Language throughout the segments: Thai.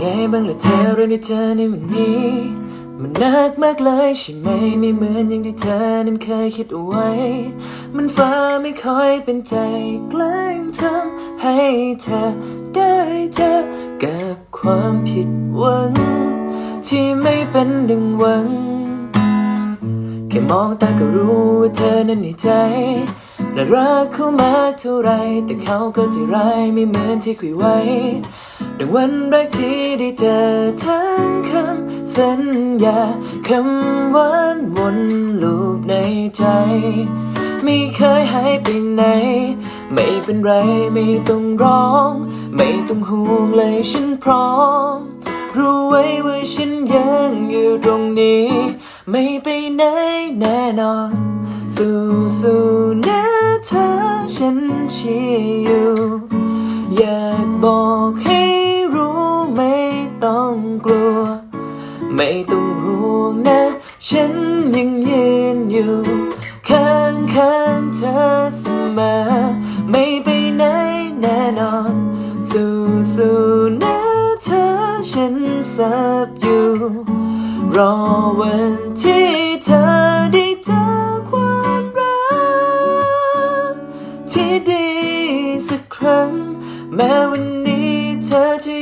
ไงบ้างล่ะเธอเรื่องที่เจอในวันนี้ มันหนักมากเลยใช่ไหมไม่เหมือนอย่างที่เธอนั้นเคยคิดเอาไว้ มันฟ้าไม่ค่อยเป็นใจแกล้งทำให้เธอได้เจอกับความผิดหวัง ที่ไม่เป็นดังหวัง แค่มองตาก็รู้ว่าเธอนั้นในใจและรักเขามากเท่าไรแต่เขาก็ใจร้ายไม่เหมือนที่คุยไว้ ดังวันแรกที่ได้เจอทั้งคำสัญญาคำหวานวนลูปในใจ ไม่เคยหายไปไหน ไม่เป็นไรไม่ต้องร้อง ไม่ต้องห่วงเลยฉันพร้อม รู้ไว้ว่าฉันยังอยู่ตรงนี้ ไม่ไปไหนแน่นอน สู้สู้ๆนะเธอฉันเชียร์อยู่ อยากบอกให้ ไม่ต้องห่วงนะ ฉันยังยืนอยู่ข้างข้างๆเธอเสมอไม่ไปไหนแน่นอน สู้สู้ๆนะเธอฉันสับอยู่ รอวันที่เธอได้เจอความรักที่ดีสักครั้ง แม้วันนี้เธอจะยัง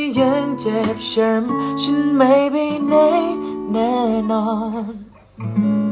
เจ็บช้ำฉันไม่ไปไหนแน่นอน